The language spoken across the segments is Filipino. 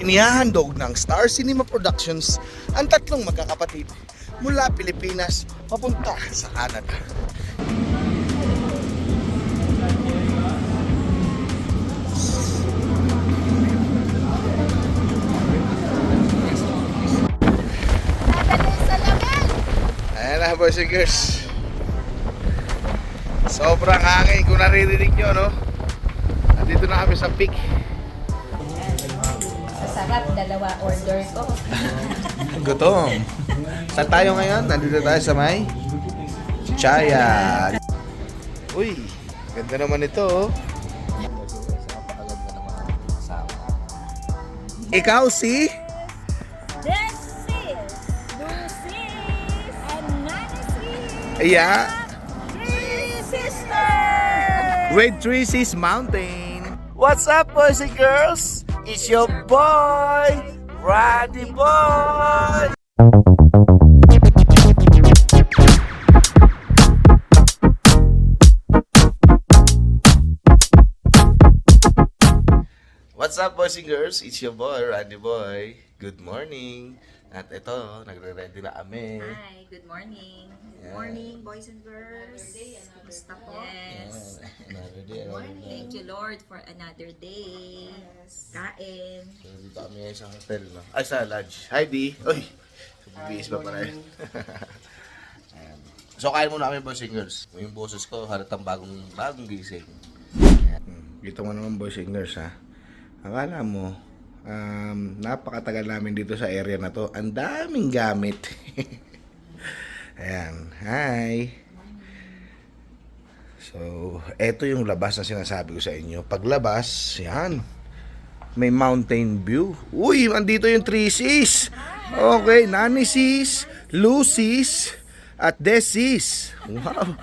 Inihahandog ng Star Cinema Productions ang tatlong magkakapatid mula Pilipinas papunta sa Canada. Ayan na, boys and girls. Sobrang hangin kung naririnig nyo, no? Nandito na kami sa peak. Masarap, dalawa order ko. Gutom. Saan tayo ngayon? Nandito tayo sa may Chaya. Uy, ganda naman ito, oh. Ikaw si? This is Lucy's and Nancy's Yeah. three sisters! With Tracy's Mountain. What's up, boys and girls? It's your boy, Roddy Boy. What's up, boys and girls? It's your boy, Randy Boy. Good morning. At ito, nagre-ready na kami. Hi, good morning. Yeah. Morning, boys and girls. Kumusta po? Yes. Thank you, Lord, for another day. Kain. So, dito kami sa hotel, no? Ay, sa lodge. Hi, D. Uy! Bibihis pa pala yun. So, kain muna kami, boys and girls. Yung boses ko, halatang bagong, bagong gising. Ayan. Hmm, mo naman, boys and girls, ha? Akala mo, um, napakatagal namin dito sa area na to. Ang daming gamit. Ayan. Hi. So, eto yung labas na sinasabi ko sa inyo. Paglabas, yan. May mountain view. Uy, andito yung three C's. Okay, Nani C's, Lucy's, at Desis. Wow.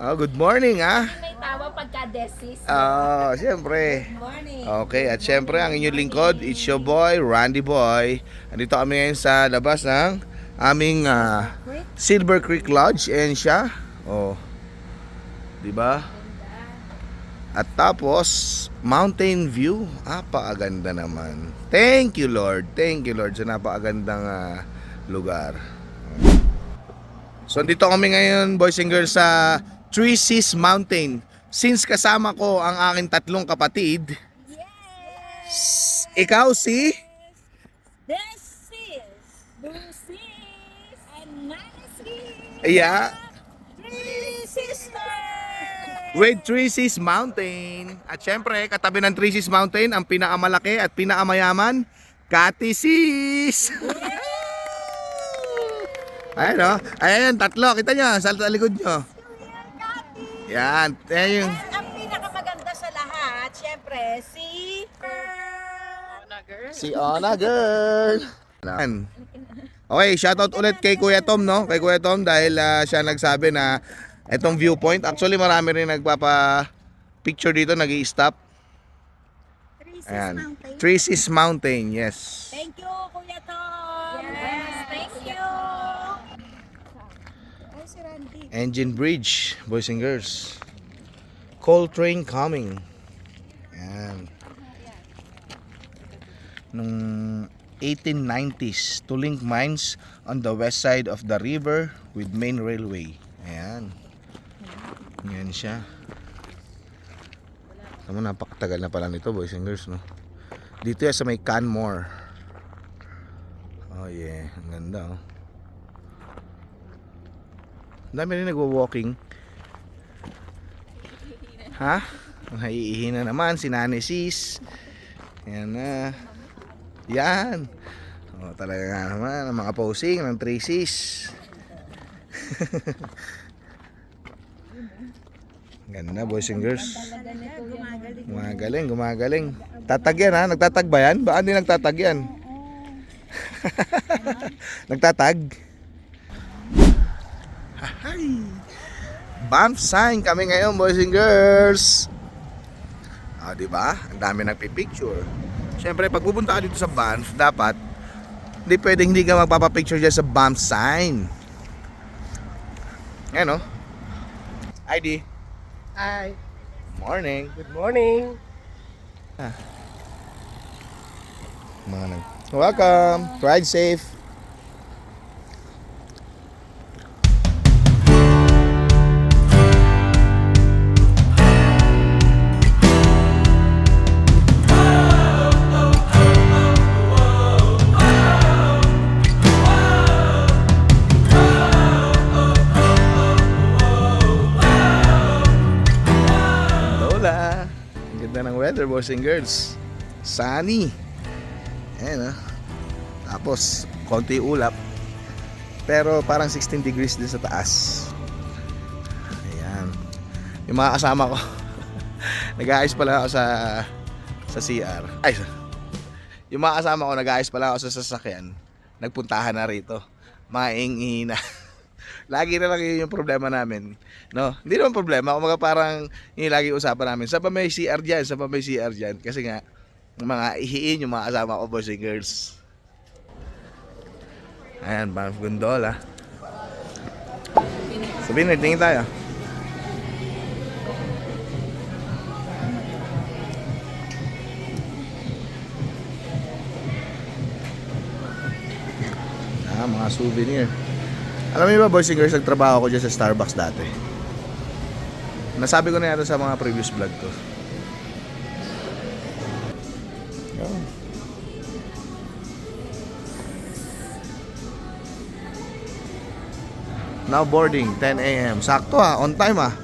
Ah, good morning, ah. May tawa pagka desis. Ah, siyempre. Morning! Okay, at syempre ang inyong lingkod, it's your boy, Randy Boy. Andito kami ngayon sa labas ng aming ah, Silver Creek Lodge and siya. Oh. 'Di ba? At tapos mountain view, napakaganda naman. Thank you Lord. Thank you Lord sa napakagandang ah, lugar. So dito kami ngayon, boys and girls, sa Three Seas Mountain. Since kasama ko ang aking tatlong kapatid, S- ikaw si? This is Lucy's and Nancy's Yeah. With Three Seas Mountain. At syempre, katabi ng Three Seas Mountain, ang pinakamalaki at pinakamayaman, Katisis! Ayan o. Ayan, tatlo. Kita nyo, sa sa likod nyo. Yan. Ayan yung... Ang pinakamaganda sa lahat, syempre, si... Si Ona Girl. Okay, shoutout ulit kay Kuya Tom, no? Kay Kuya Tom dahil ah, siya nagsabi na itong viewpoint. Actually, marami rin nagpapa picture dito, nag stop Ayan. Mountain. Three Seas Mountain, yes. Thank you, Kuya Tom! Yes, thank you! Engine Bridge, boys and girls. Coal train coming. Yan. Nung 1890s to link mines on the west side of the river with main railway. Yan siya. Tama, napakatagal na pala nito, boys and girls, no? Dito yan sa may Canmore. Oh yeah, ang ganda, oh. Ang dami rin nagwo-walking. Ha? Naiihi na naman si Nani Sis. Yan na. Yan. O, talaga nga naman. Ang mga posing ng Tracy's. Ganda boys and girls. Gumagaling, gumagaling. Tatag yan ha? Nagtatag ba yan? Baka hindi nagtatag yan? nagtatag? Hi! Banff sign kami ngayon, boys and girls. Ah, di ba? Ang dami nagpi-picture. Siyempre, pag pupunta ka dito sa Banff, dapat hindi pwedeng hindi ka magpapapicture dyan sa Banff sign. Ayan, no? ID. Hi, Morning. good morning. Ah. Mga nag... Welcome! Ride safe! Boys and girls. Sunny. Ayan ah. Tapos, konti ulap. Pero parang 16 degrees din sa taas. Ayan. Yung mga kasama ko. nag-aayos pala ako sa sa CR. Ay, yung mga kasama ko nag-aayos pala ako sa sasakyan. Nagpuntahan na rito. Maingina. lagi na lang yun yung problema namin. No? Hindi naman problema. Kumaga parang yun lagi usapan namin. Sa pa may CR dyan, sa pa may CR dyan. Kasi nga, mga ihiin yung mga kasama ko, boys and girls. Ayan, Banff Gondola. Sabihin, tingin tayo. Ah, mga souvenir. Alam niyo ba, boys and girls, nagtrabaho ko dyan sa Starbucks dati. Nasabi ko na yata sa mga previous vlog ko. Yun. Now boarding, 10 a.m. Sakto ah, on time ah.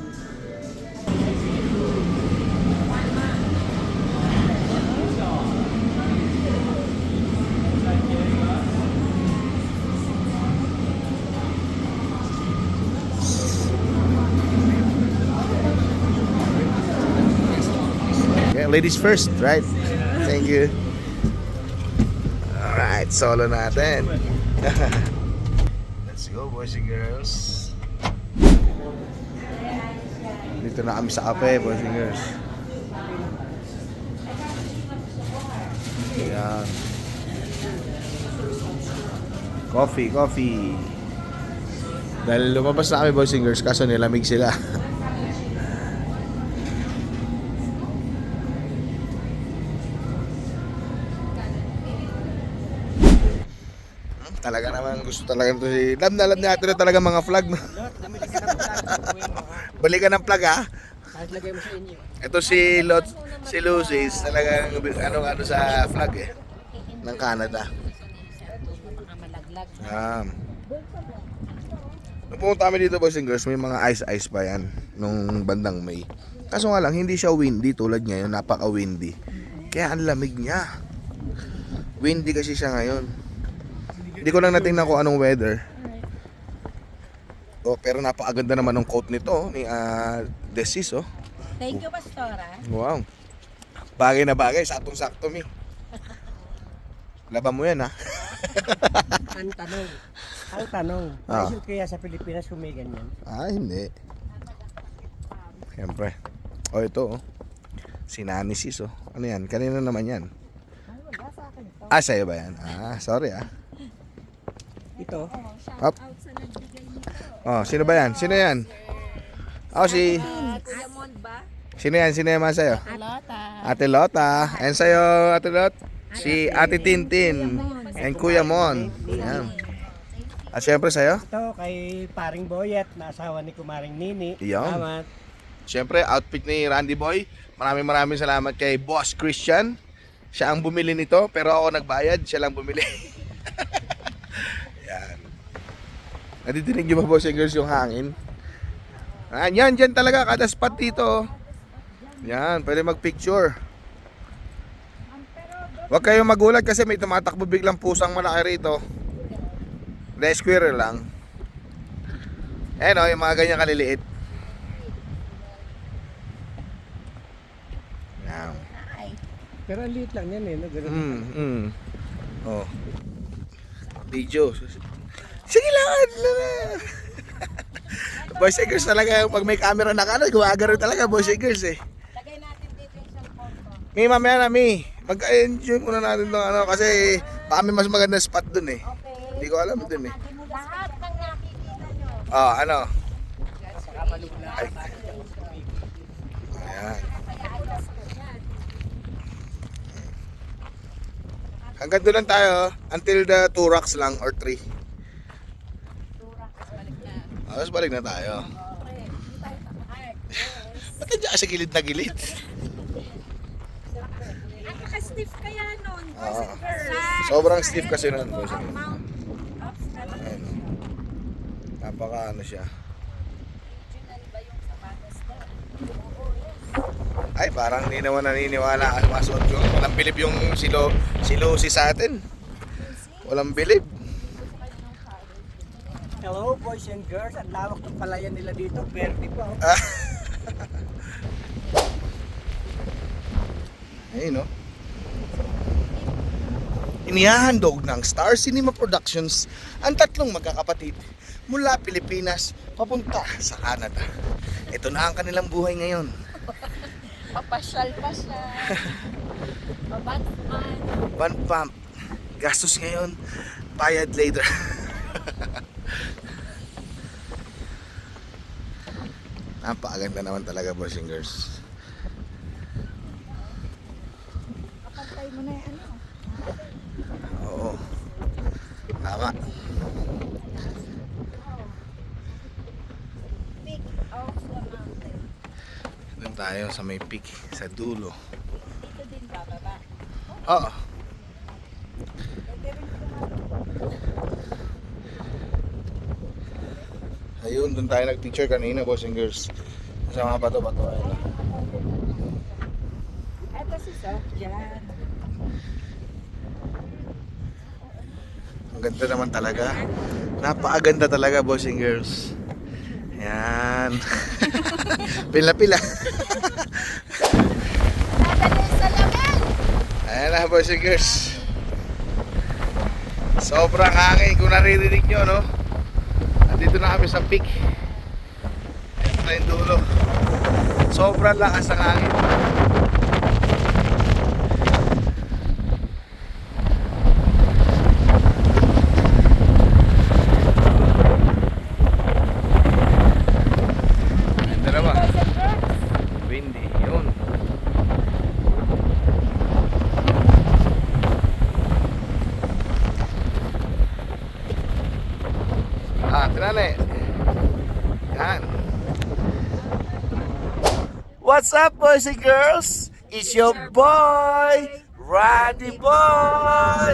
Ladies first, right? Thank you. Alright, solo natin. Let's go, boys and girls. Dito na kami sa kape, boys and girls. Ayan. Coffee, coffee. Dahil lumabas na kami, boys and girls, kaso nilamig sila. gusto talaga nito si Lab na lab natin na talaga mga flag. Balikan ng flag ha. Ito si Lot, si Lucis, talagang ano ano sa flag eh ng Canada. nung pumunta kami dito boys and girls, may mga ice-ice pa yan nung bandang May. Kaso nga lang, hindi siya windy tulad ngayon, napaka-windy. Kaya ang lamig niya. Windy kasi siya ngayon. Hindi ko lang natingnan kung anong weather. Oh, pero napakaganda naman ng coat nito, oh, ni uh, Desis, oh. Thank you, Pastora. Wow. Bagay na bagay, saktong-sakto, mi. Laban mo yan, ha? Ang tanong. Ang tanong. Ah. Kaya sa Pilipinas kung may ganyan? Ah, hindi. Siyempre. O, ito, oh. Si Nani Sis, oh. Ano yan? Kanina naman yan. Ah, sa'yo ba yan? Ah, sorry, ah. Ito, Up. Oh, sino ba yan? Sino yan? Oh, si... Kuya Mon ba? Sino yan? Sino yan man sa'yo? Lota. Ate Lota. And sa'yo, Ate Lot? Si Ate Tintin. And Kuya Mon. Yan. At syempre sa'yo? ito kay paring Boyet na asawa ni Kumaring Nini. Yan. Salamat. Siyempre, outfit ni Randy Boy. Maraming maraming salamat kay Boss Christian. Siya ang bumili nito, pero ako nagbayad, siya lang bumili. Nadidinig niyo ba, boss and girls, yung hangin? Ah, yan, dyan talaga, kada spot dito. oh. Yan, pwede mag-picture. Huwag kayong magulat kasi may tumatakbo biglang pusang malaki rito. The squirrel lang. Eh no, yung mga ganyan kaliliit. Yan. Pero ang liit lang yan eh. No? Ganun. Mm, mm. Oh. Video. Sige lang. ano na. boys and girls talaga pag may camera na kano, gumagano talaga boys and girls eh. Lagay natin dito yung cellphone ko. May mamaya na mi. Mag-enjoy muna natin tong ano kasi baka may mas magandang spot dun eh. Okay. Hindi ko alam dun eh. Lahat ng nakikita nyo. Oh, ano? Ay. Ayan. Hanggang doon lang tayo. Until the 2 rocks lang or 3. Ah, Tapos balik na tayo. Ba't nandiyan ka sa gilid na gilid? Napaka-stiff kaya nun. Boys Oo. and girls. Sobrang stiff kasi nun. boys. Oops, ano? Ayun. Napaka ano siya. Ay, parang hindi naman naniniwala ang masuot ko. Walang bilib yung silo, si Lucy sa atin. Walang bilib. Hello boys and girls, ang lawak ng palayan nila dito, verde pa. oh. Ayun, no? Inihahandog ng Star Cinema Productions ang tatlong magkakapatid mula Pilipinas papunta sa Canada. Ito na ang kanilang buhay ngayon. Papasyal pa siya. Pabatman. One pump. Gastos ngayon, bayad later. Napakaganda naman talaga, boys and girls. Kapantay mo na yung ano. Oo. Tama. Peak of the mountain. Doon tayo sa may peak, sa dulo. Dito din bababa. Oo. Ayun, doon tayo nag-picture kanina, boys and girls. Sa mga bato-bato. Ayun. Eto si Sof dyan. Ang ganda naman talaga. Napakaganda talaga, boys and girls. Yan. Pila-pila. Ayan na, boys and girls. Sobrang hangin kung naririnig nyo, no? Nandito na kami sa peak. Ito na yung dulo. Sobrang lakas ng hangin. Ganda naman. Windy, yun. Ah, tinanay. Yan. What's up, boys and girls? It's your boy, Randy Boy!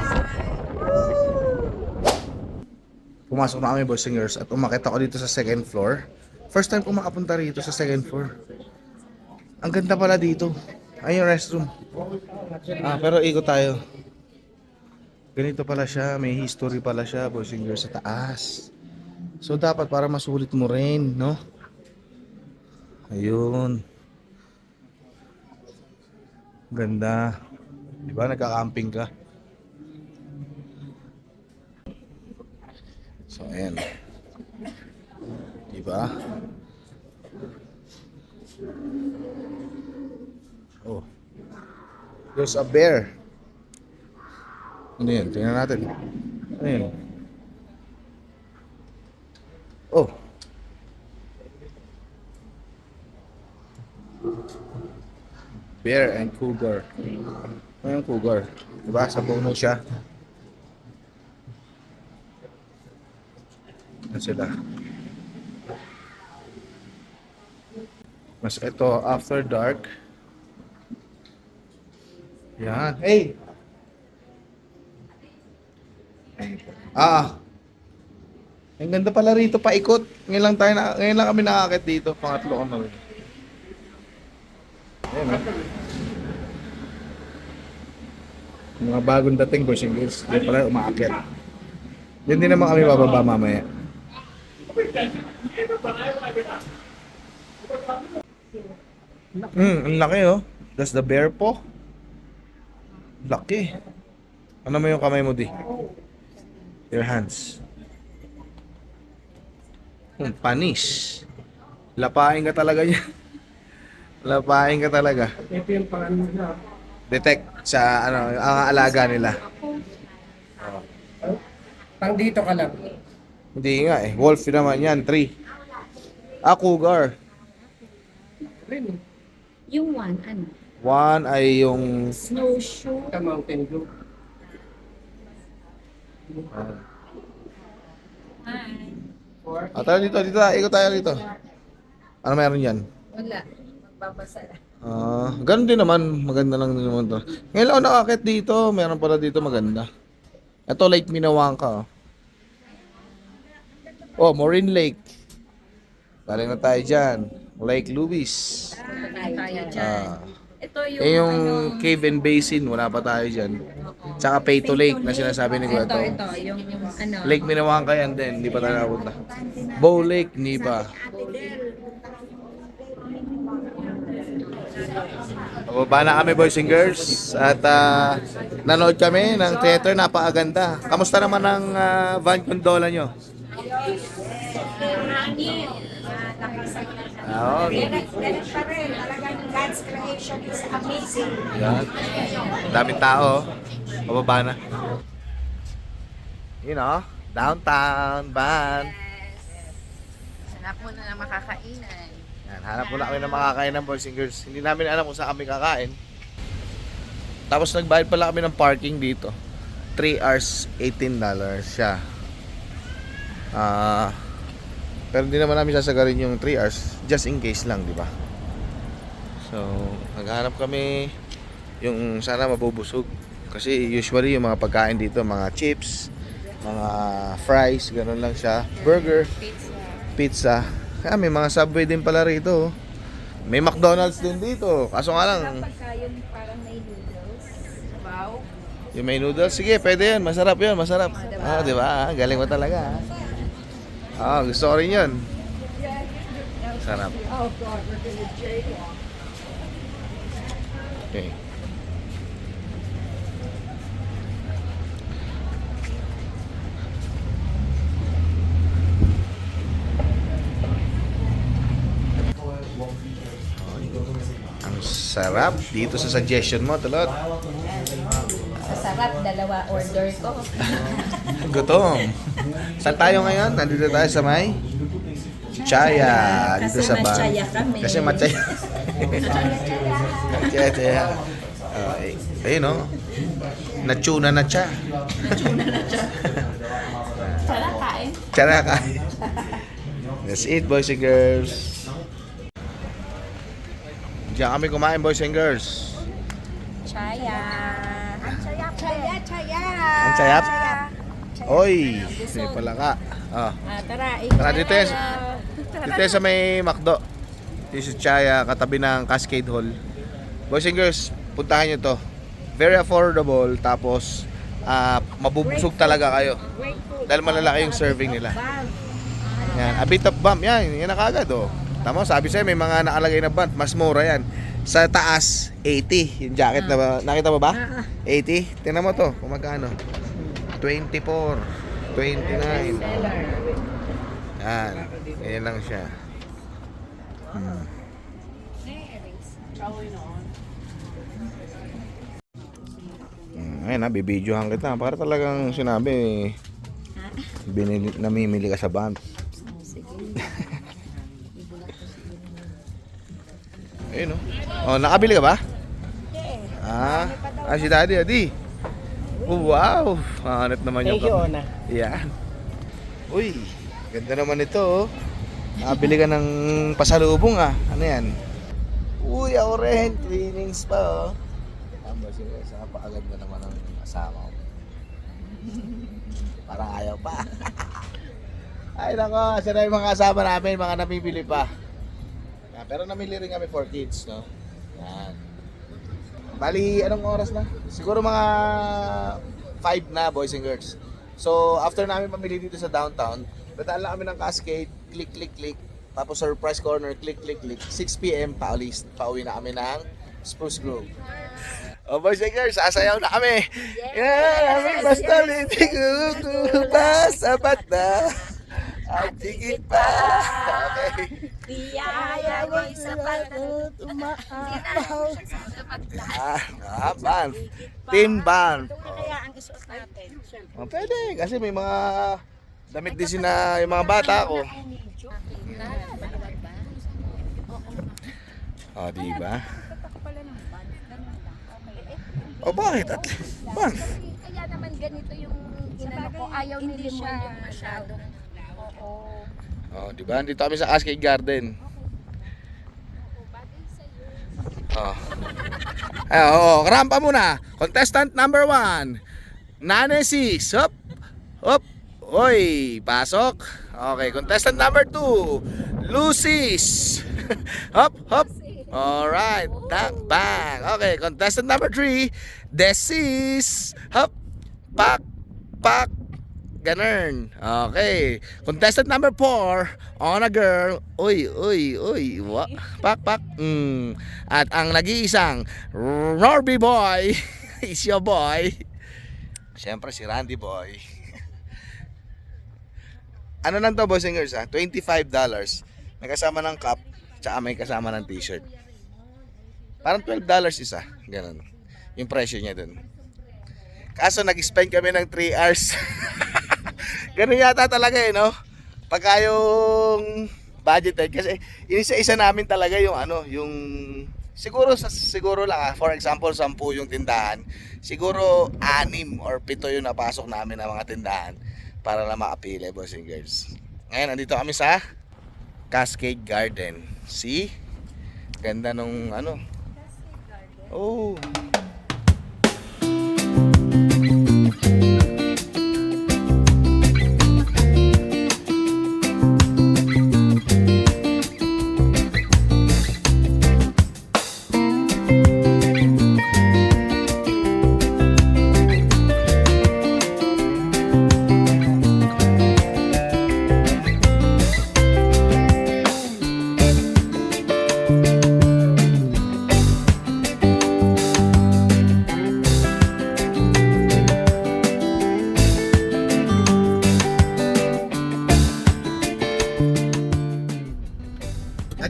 Pumasok na kami, boys and girls, at umakit ako dito sa second floor. First time ko makapunta rito sa second floor. Ang ganda pala dito. Ay, yung restroom. Ah, pero ikot tayo. Ganito pala siya, may history pala siya, boys and girls, sa taas. So dapat para masulit mo rin, no? Ayun. Ganda. Di ba nagka-camping ka? So ayan. Di ba? Oh. There's a bear. Ano yan? Tingnan natin. Ano yan? Oh. Bear and cougar. Ano yung cougar? Diba? Sa puno siya. Ano sila? Mas ito, after dark. Yan. Hey! Ah! Ang ganda pala rito, paikot. Ngayon lang tayo na, ngayon lang kami nakakit dito. Pangatlo rin. Ayan, oh. Yung Mga bagong dating boys and girls. Diyan pala umaakit. Diyan din naman kami bababa mamaya. Hmm, ang laki oh. That's the bear po. Laki. Ano mo yung kamay mo di? Your hands. Hmm, panis. Lapain ka talaga niya. Lapain ka talaga. Ito yung pangalan nila. Detect sa ano, ang alaga nila. Pang dito ka lang. Hindi nga eh. Wolf yun naman yan. Three. Ah, cougar. Rin. Yung one, ano? One ay yung Snowshoe. Sa Mountain View. Ah, tayo dito, dito. Ikot tayo dito. Ano meron yan? Wala. Magbabasa lang. Ah, ganun din naman. Maganda lang din naman to. Ngayon ako nakakit dito. Meron pala dito maganda. Ito, Lake Minawangka. Oh, Morin Lake. Galing na tayo dyan. Lake Louis. Tayo dyan. Ah. Ito yung, Eh, yung ano, Cave and Basin, wala pa tayo dyan. Tsaka Peyto Lake na sinasabi ni ito, Gueto. ito, yung, yung ano. Lake Minawangka yan din, hindi pa tayo nakapunta. Bow Lake, hindi pa. Pababa na kami boys and girls at ah, nanood kami ng theater, napakaganda. Kamusta naman ang ah, van gondola nyo? Oo, Ganun pa rin. Talagang God's creation is amazing. Daming tao. Pababa na. You know, downtown, van. Hanap mo na makakainan. Yan, hanap muna kami ng makakain ng boys and girls. Hindi namin alam kung saan kami kakain. Tapos nagbayad pala kami ng parking dito. 3 hours, 18 dollars siya. Ah, pero hindi naman namin sasagarin yung 3 hours. Just in case lang, di ba? So, naghanap kami yung sana mabubusog. Kasi usually yung mga pagkain dito, mga chips, mga fries, ganun lang siya. Burger, Pizza. pizza. Kaya may mga subway din pala rito. May McDonald's din dito. Kaso nga lang, Pagka yung parang may noodles. Wow. yung may noodles, sige, pwede yun. Masarap yun, masarap. Ah, di ba? Galing mo talaga. Ah, gusto ko rin yun. Sarap. Okay. Sarap dito sa suggestion mo, Tulot. Masarap, dalawa order ko. Gutom. Saan tayo ngayon? Nandito tayo sa may Chaya. Dito Kasi sa bar. matchaya kami. Kasi matchaya. Chaya, chaya. Eh, ayun no. Natuna na cha. Tara, kain. Tara ka. That's it, boys and girls. Diyan kami kumain, boys and girls. Chaya. Chaya, chaya, chaya. Ang sayap. Oy, may pala ka. Oh. Ah, tara, Tara, dito yan. Dito sa may McDo. Dito sa Chaya, katabi ng Cascade Hall. Boys and girls, puntahan nyo to. Very affordable, tapos ah, mabubusog talaga kayo. Dahil malalaki yung serving nila. Yan, a bit of bump. Yan, yan na kagad oh. Tama, sabi sa'yo may mga nakalagay na bump. Mas mura yan. Sa taas, 80. Yung jacket na ba? Nakita mo ba? 80. Tingnan mo to, kung magkano. 24. 29. Yan. Ganyan lang siya. Hmm. Hmm, ayun na, bibidyohan kita. Para talagang sinabi, binili, namimili ka sa band. Ayun oh. Oh, nakabili ka ba? Ah, ah si Daddy, Daddy. Oh, wow. Hanap naman yung Thank you, Ona. Yan. Uy, ganda naman ito oh. Nakabili ka ng pasalubong ah. Ano yan? Uy, ako rin. Trainings pa oh. Tama siya. Sa napakaganda naman ng asawa ko. Parang ayaw pa. Ay nako, sila yung mga kasama namin, mga namimili pa. Yan, pero namili rin kami for kids, no? Yan. Bali, anong oras na? Siguro mga 5 na, boys and girls. So, after namin mamili dito sa downtown, dadaan lang kami ng Cascade, click, click, click. Tapos surprise corner, click, click, click. 6 p.m. pauwi, pauwi na kami ng Spruce Grove. Oh, boys and girls, sasayaw na kami. Yeah, kami basta litig pa sapat na. At higit pa. Okay. Biyaya mo'y sapat na Ah, ah, band. Team band. Ito kaya ang isuot natin. Oh, pwede. Kasi may mga damit din sina yung mga bata ko. Oh, di ba? Oh, bakit? At, band. Kaya naman ganito yung inano Opo, ayaw ni Limon yung masyadong. Oo. Oh, di ba? Dito kami sa Cascade Garden. Oh. Ay, oh, rampa muna. Contestant number one. Nanesis. Hop. Hop. Oy, pasok. Okay, contestant number two. Lucis. hop, hop. Alright. Ta- bang. Okay, contestant number three. Desis. Hop. Pak. Pak. Ganun. Okay. Contestant number 4, on a girl. Uy, uy, uy. Wa, pak, pak. Mm. At ang nag-iisang Norby boy is your boy. Siyempre si Randy boy. ano lang to, boys and girls, ha? $25. May kasama ng cup, tsaka may kasama ng t-shirt. Parang $12 isa. Ganun. Yung presyo niya dun. Kaso nag-spend kami ng 3 hours. Ganun yata talaga eh, no? Pagka yung budgeted kasi inisa-isa namin talaga yung ano, yung siguro sa siguro lang ah, for example, 10 yung tindahan. Siguro anim or pito yung napasok namin ng mga tindahan para lang makapili, boys and girls. Ngayon, nandito kami sa Cascade Garden. See? Ganda nung ano. Oh.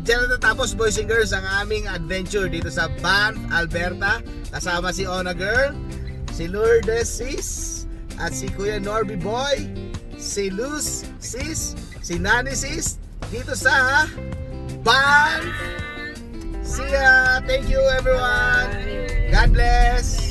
Dyan natatapos boys and girls ang aming adventure dito sa Banff, Alberta. Kasama si Ona Girl, si Lourdes Sis, at si Kuya Norby Boy, si Luz Sis, si Nani Sis, dito sa Banff. See ya! Thank you everyone! God bless!